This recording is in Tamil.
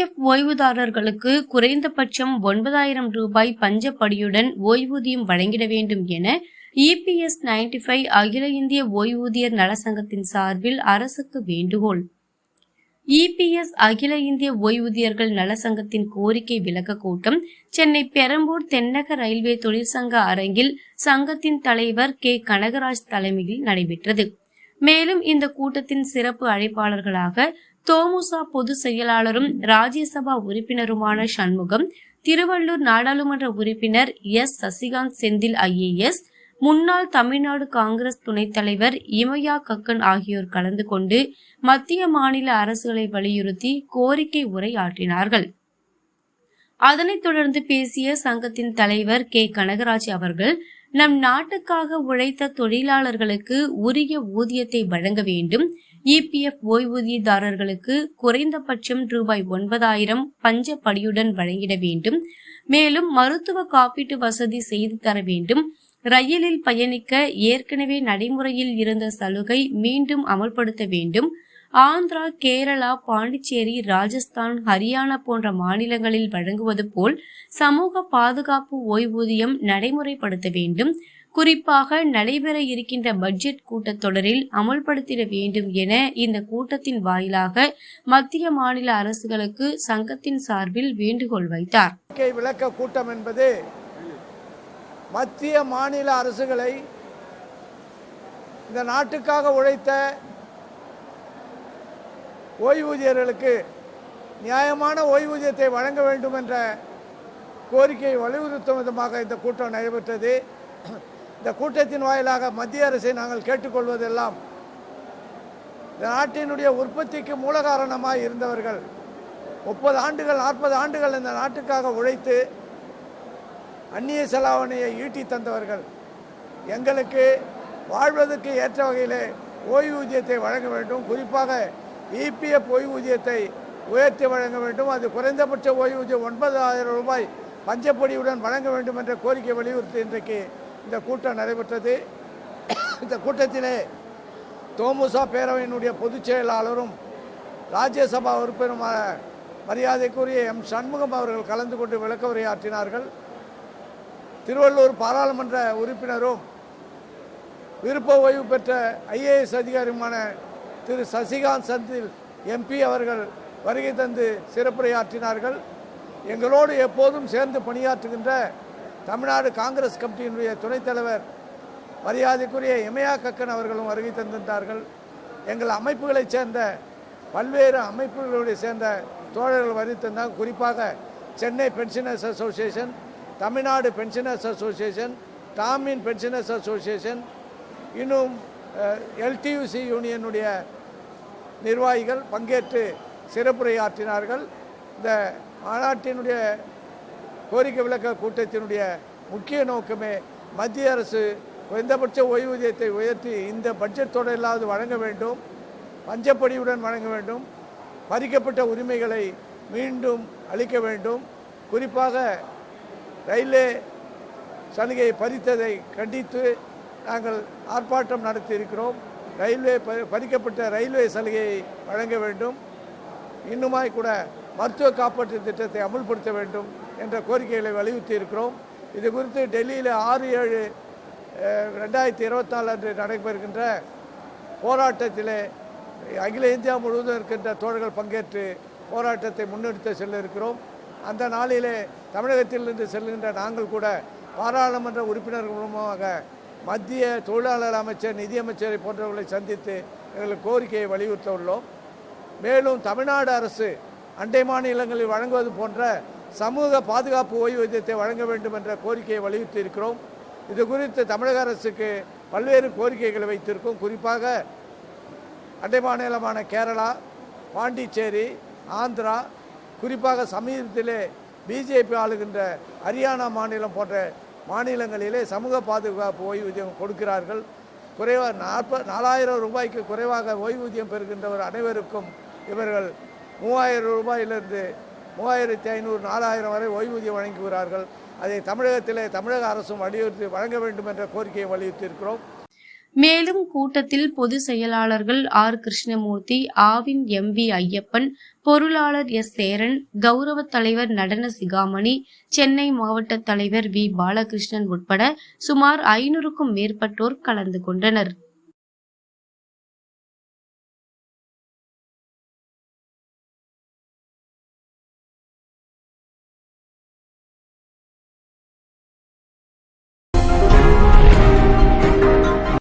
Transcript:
இபிஎஃப் ஓய்வுதாரர்களுக்கு குறைந்தபட்சம் ஒன்பதாயிரம் ரூபாய் பஞ்சப்படியுடன் ஓய்வூதியம் வழங்கிட வேண்டும் என இபிஎஸ் நைன்டி ஃபைவ் அகில இந்திய ஓய்வூதியர் நலசங்கத்தின் சார்பில் அரசுக்கு வேண்டுகோள். இபிஎஸ் அகில இந்திய ஓய்வூதியர்கள் நலசங்கத்தின் கோரிக்கை விளக்க கூட்டம் சென்னை பெரம்பூர் தென்னக ரயில்வே தொழிற்சங்க அரங்கில் சங்கத்தின் தலைவர் கே கனகராஜ் தலைமையில் நடைபெற்றது. மேலும் இந்த கூட்டத்தின் சிறப்பு அழைப்பாளர்களாக தோமுசா பொதுச் செயலாளரும் ராஜ்யசபா உறுப்பினருமான சண்முகம் திருவள்ளூர் நாடாளுமன்ற உறுப்பினர் எஸ். சசிகாந்த் செந்தில் ஐஏஎஸ் முன்னாள் தமிழ்நாடு காங்கிரஸ் துணைத் தலைவர் இமயா கக்கன் ஆகியோர் கலந்து கொண்டு மத்திய மாநில அரசுகளை வலியுறுத்தி கோரிக்கை உரையாற்றினார்கள். அதனைத் தொடர்ந்து பேசிய சங்கத்தின் தலைவர் கே. கனகராஜ் அவர்கள் நம் நாட்டுக்காக உழைத்த தொழிலாளர்களுக்கு உரிய ஊதியத்தை வழங்க வேண்டும். இபிஎஃப் ஓய்வூதியதாரர்களுக்கு குறைந்தபட்சம் ரூபாய் ஒன்பதாயிரம் பஞ்ச படியுடன் வழங்கிட வேண்டும். மேலும் மருத்துவ காப்பீட்டு வசதி செய்து தர வேண்டும். ரயிலில் பயணிக்க ஏற்கனவே நடைமுறையில் இருந்த சலுகை மீண்டும் அமல்படுத்த வேண்டும். ஆந்திரா கேரளா பாண்டிச்சேரி ராஜஸ்தான் ஹரியானா போன்ற மாநிலங்களில் வழங்குவது போல் சமூக பாதுகாப்பு ஓய்வூதியம் நடைமுறைப்படுத்த வேண்டும். குறிப்பாக நடைபெற இருக்கின்ற பட்ஜெட் கூட்டத்தொடரில் அமல்படுத்திட வேண்டும் என இந்த கூட்டத்தின் வாயிலாக மத்திய மாநில அரசுகளுக்கு சங்கத்தின் சார்பில் வேண்டுகோள் வைத்தார். விளக்க கூட்டம் என்பது மத்திய மாநில அரசுகளை இந்த நாட்டுக்காக உழைத்த ஓய்வூதியர்களுக்கு நியாயமான ஓய்வூதியத்தை வழங்க வேண்டும் என்ற கோரிக்கையை வலியுறுத்தும் விதமாக இந்த கூட்டம் நடைபெற்றது. இந்த கூட்டத்தின் வாயிலாக மத்திய அரசை நாங்கள் கேட்டுக்கொள்வதெல்லாம் இந்த நாட்டினுடைய உற்பத்திக்கு மூல காரணமாக இருந்தவர்கள் முப்பது ஆண்டுகள் நாற்பது ஆண்டுகள் இந்த நாட்டுக்காக உழைத்து அந்நிய செலாவணையை ஈட்டி தந்தவர்கள் எங்களுக்கு வாழ்வதற்கு ஏற்ற வகையில் ஓய்வூதியத்தை வழங்க வேண்டும். குறிப்பாக இபிஎஃப் ஓய்வூதியத்தை உயர்த்தி வழங்க வேண்டும். அது குறைந்தபட்ச ஓய்வூதியம் ஒன்பதாயிரம் ரூபாய் பஞ்சப்பொடியுடன் வழங்க வேண்டும் என்ற கோரிக்கை வலியுறுத்தி இன்றைக்கு இந்த கூட்டம் நடைபெற்றது. இந்த கூட்டத்திலே தோமுசா பேரவையினுடைய பொதுச் செயலாளரும் ராஜ்யசபா உறுப்பினருமான மரியாதைக்குரிய எம். சண்முகம் அவர்கள் கலந்து கொண்டு விளக்க உரையாற்றினார்கள் திருவள்ளூர் பாராளுமன்ற உறுப்பினரும் விருப்ப ஓய்வு பெற்ற ஐஏஎஸ் அதிகாரியுமான திரு சசிகாந்த் சந்தில் எம்பி அவர்கள் வருகை தந்து சிறப்புரையாற்றினார்கள். எங்களோடு எப்போதும் சேர்ந்து பணியாற்றுகின்ற தமிழ்நாடு காங்கிரஸ் கமிட்டியினுடைய துணைத் தலைவர் மரியாதைக்குரிய இமயா கக்கன் அவர்களும் வருகை தந்திருந்தார்கள். எங்கள் அமைப்புகளைச் சேர்ந்த பல்வேறு அமைப்புகளுடைய சேர்ந்த தோழர்கள் வருகை குறிப்பாக Chennai pensioners association Tamil Nadu pensioners association TAMIN pensioners association இன்னும் எல்டியூசி யூனியனுடைய நிர்வாகிகள் பங்கேற்று சிறப்புரையாற்றினார்கள். இந்த மாநாட்டினுடைய கோரிக்கை விளக்க கூட்டத்தினுடைய முக்கிய நோக்கமே மத்திய அரசு குறைந்தபட்ச ஓய்வூதியத்தை உயர்த்தி இந்த பட்ஜெட் தொடரிலாவது வழங்க வேண்டும் பஞ்சப்படியுடன் வழங்க வேண்டும் பறிக்கப்பட்ட உரிமைகளை மீண்டும் அளிக்க வேண்டும். குறிப்பாக ரயில்வே சலுகையை பறித்ததை கண்டித்து நாங்கள் ஆர்ப்பாட்டம் நடத்தி இருக்கிறோம் ரயில்வே ப- பறிக்கப்பட்ட ரயில்வே சலுகையை வழங்க வேண்டும். இன்னுமாய் கூட மருத்துவ காப்பீட்டு திட்டத்தை அமுல்படுத்த வேண்டும் என்ற கோரிக்கைகளை வலியுறுத்தி இருக்கிறோம். இது குறித்து டெல்லியில் ஆறு ஏழு ரெண்டாயிரத்தி ரெண்டாயிரத்தி இருபத்தாலு அன்று நடைபெறுகின்ற போராட்டத்தில் அகில இந்தியா முழுவதும் இருக்கின்ற தோழர்கள் பங்கேற்று போராட்டத்தை முன்னெடுத்து செல்ல இருக்கிறோம். அந்த நாளிலே தமிழகத்திலிருந்து செல்கின்ற நாங்கள் கூட பாராளுமன்ற உறுப்பினர்கள் மூலமாக மத்திய தொழிலாளர் அமைச்சர் நிதியமைச்சரை போன்றவர்களை சந்தித்து எங்களுக்கு கோரிக்கையை வலியுறுத்த உள்ளோம் மேலும் தமிழ்நாடு அரசு அண்டை மாநிலங்களில் வழங்குவது போன்ற சமூக பாதுகாப்பு ஓய்வூதியத்தை வழங்க வேண்டும் என்ற கோரிக்கையை வலியுறுத்தி இருக்கிறோம் இது குறித்து தமிழக அரசுக்கு பல்வேறு கோரிக்கைகளை வைத்திருக்கும். குறிப்பாக அண்டை மாநிலமான கேரளா பாண்டிச்சேரி ஆந்திரா குறிப்பாக சமீபத்திலே பிஜேபி ஆளுகின்ற ஹரியானா மாநிலம் போன்ற மாநிலங்களிலே சமூக பாதுகாப்பு ஓய்வூதியம் கொடுக்கிறார்கள். குறைவாக நாற்ப நாலாயிரம் ரூபாய்க்கு குறைவாக ஓய்வூதியம் பெறுகின்றவர் அனைவருக்கும் இவர்கள் மூவாயிரம் ரூபாயிலிருந்து மூவாயிரத்தி ஐநூறு நாலாயிரம் வரை ஓய்வூதியம் வழங்குகிறார்கள். அதை தமிழகத்திலே தமிழக அரசும் வலியுறுத்தி வழங்க வேண்டும் என்ற கோரிக்கையை வலியுறுத்தி இருக்கிறோம் மேலும் கூட்டத்தில் பொது செயலாளர்கள் R. Krishnamurthy Aavin M. V. Ayyappan பொருளாளர் எஸ். சேரன் கௌரவ தலைவர் நடன சிகாமணி சென்னை மாவட்ட தலைவர் வி. பாலகிருஷ்ணன் உட்பட சுமார் ஐநூறுக்கும் மேற்பட்டோர் கலந்து கொண்டனர்.